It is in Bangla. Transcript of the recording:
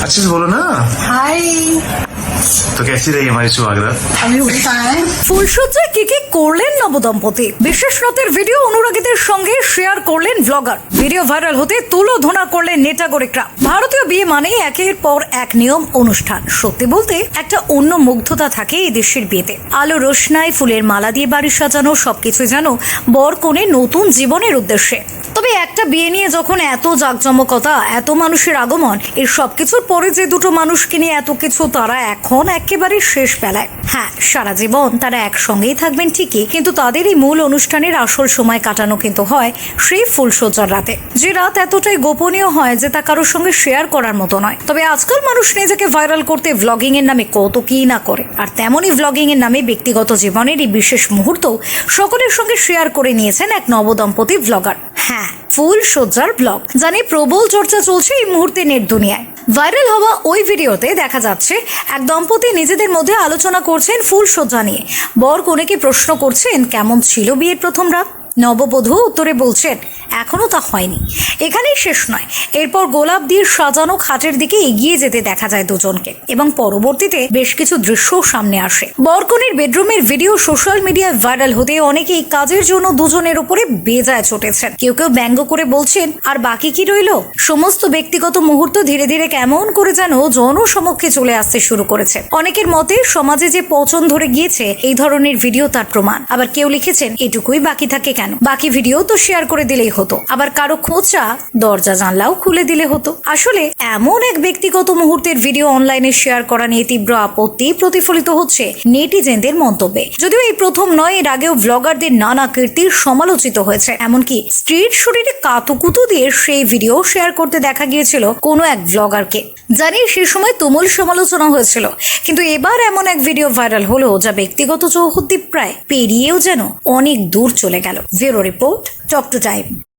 अच्छे से बोलो ना हाय तो कैसी रही हमारी सुहागरात আমি উঠি পায় ফুলসজ্জায় কি কি করলেন নবদম্পতি বিশেষ রাতের ভিডিও অনুরাগীদের সঙ্গে শেয়ার করলেন ব্লগার ভিডিও ভাইরাল হতে তুলো ধোনা করলেন নেটাগরিকরা ভারতীয় বিয়ে মানেই একের পর এক নিয়ম অনুষ্ঠান সত্যি বলতে একটা অন্য মুগ্ধতা থাকে এই দেশের বিয়েতে আলো রোশনায় ফুলের মালা দিয়ে বাড়ি সাজানো সবকিছু যেন বর কনে নতুন জীবনের উদ্দেশ্যে তবে একটা বিয়ে নিয়ে যখন এত জাঁকজমকতা এত মানুষের আগমন এর সবকিছুর পরে যে দুটো মানুষকে নিয়ে এত কিছু তারা এখন একেবারে শেষ বেলায়। হ্যাঁ সারা জীবন তারা একসঙ্গেই থাকবেন ঠিকই, কিন্তু তাদের এই মূল অনুষ্ঠানের আসল সময় কাটানো কিন্তু হয় সেই ফুলসজ্জার রাতে। যে রাত এতটাই গোপনীয় হয় যে তা কারোর সঙ্গে শেয়ার করার মতো নয়। তবে আজকাল মানুষ নিজেকে ভাইরাল করতে ভ্লগিং এর নামে কত কি না করে। আর তেমনই ভ্লগিং এর নামে ব্যক্তিগত জীবনের এই বিশেষ মুহূর্ত সকলের সঙ্গে শেয়ার করে নিয়েছেন এক নবদম্পতি ভ্লগার হ্যাঁ ফুল সজ্জার ব্লগ জানি প্রবল চর্চা চলছে এই মুহূর্তে নেট দুনিয়ায়। ভাইরাল হওয়া ওই ভিডিওতে দেখা যাচ্ছে, এক দম্পতি নিজেদের মধ্যে আলোচনা করছেন ফুল সজ্জা নিয়ে। বর কনেকে প্রশ্ন করছেন, কেমন ছিল বিয়ের প্রথম রাত? নববধূ উত্তরে বলছেন এখনও তা হয়নি। এখানেই শেষ নয়। এরপর গোলাপ দিয়ে সাজানো খাটের দিকে এগিয়ে যেতে দেখা যায় দুজনকে এবং পরবর্তীতে বেশ কিছু দৃশ্যও সামনে আসে। বরকনের বেডরুমের ভিডিও সোশ্যাল মিডিয়ায় ভাইরাল হতে অনেকেই কাজের জন্য দুজনের উপরে বেজায় চটেছেন কেউ কেউ ব্যঙ্গ করে বলছেন, আর বাকি কি রইল? সমস্ত ব্যক্তিগত মুহূর্ত ধীরে ধীরে কেমন করে যেন জনসমক্ষে চলে আসতে শুরু করেছে। অনেকের মতে, সমাজে যে পচন ধরে গিয়েছে, এই ধরনের ভিডিও তার প্রমাণ। আবার কেউ লিখেছেন, এটুকুই বাকি থাকে কেন? বাকি ভিডিও তো শেয়ার করে দিলেই হতো। আবার কারও খোঁচা দরজা জানলাও খুলে দিলে হতো। আসলে এমন এক ব্যক্তিগত মুহূর্তের ভিডিও অনলাইনে শেয়ার করা নিয়ে তীব্র আপত্তি প্রতিফলিত হচ্ছে নেটিজেনদের মন্তব্যে। যদিও এই প্রথম নয়, এর আগেও ব্লগারদের নানা কীর্তি সমালোচিত হয়েছে। এমনকি স্ট্রিট শুটিতে কাতুকুতু দিয়ে সেই ভিডিও শেয়ার করতে দেখা গিয়েছিল কোনো এক ব্লগারকে জানি সে সময় তুমুল সমালোচনা হয়েছিল, কিন্তু এবার এমন এক ভিডিও ভাইরাল হলো যা ব্যক্তিগত চৌহদ্দি প্রায় পেরিয়েও যেন অনেক দূর চলে গেল। Zero Report, Talk to Time.